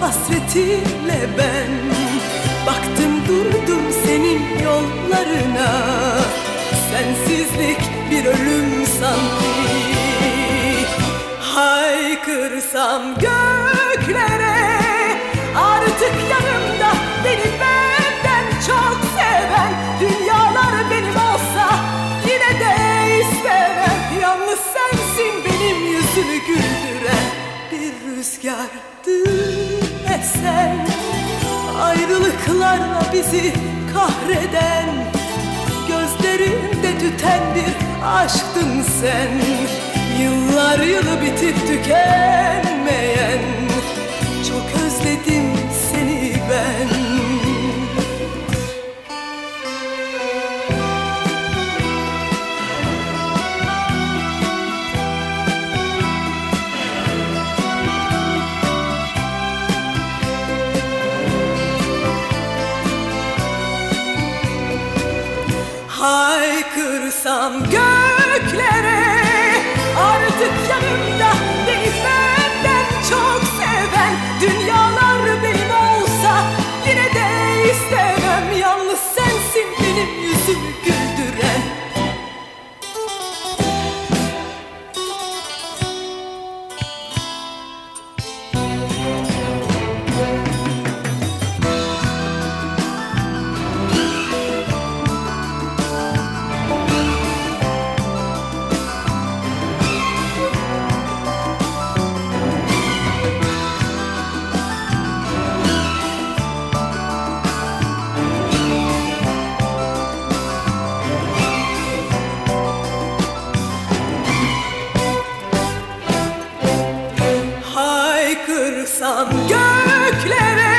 hasretinle ben Baktım durdum senin yollarına. Sensizlik bir ölüm sanki. Haykırsam göklere Artık yanımda beni benden çok seven Dünyalar benim olsa yine de istemem. Yalnız sensin benim yüzümü güldüren Bir rüzgardı Ayrılıklarla bizi kahreden Gözlerimde tüten bir aşktın sen. Yıllar yılı bitip tükenmeyen Haykırsam göklere Haykırsam göklere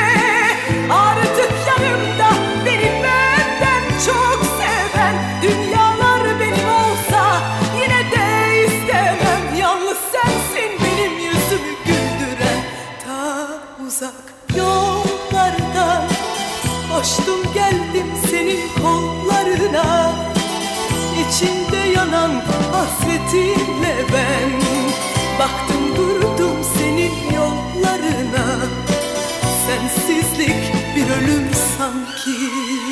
Artık yanımda beni benden çok seven Dünyalar benim olsa yine de istemem. Yalnız sensin benim yüzümü güldüren Ta uzak yollardan Koştum geldim senin kollarına İçimde yanan hasretinle ben. Baktım sensizlik bir ölüm sanki.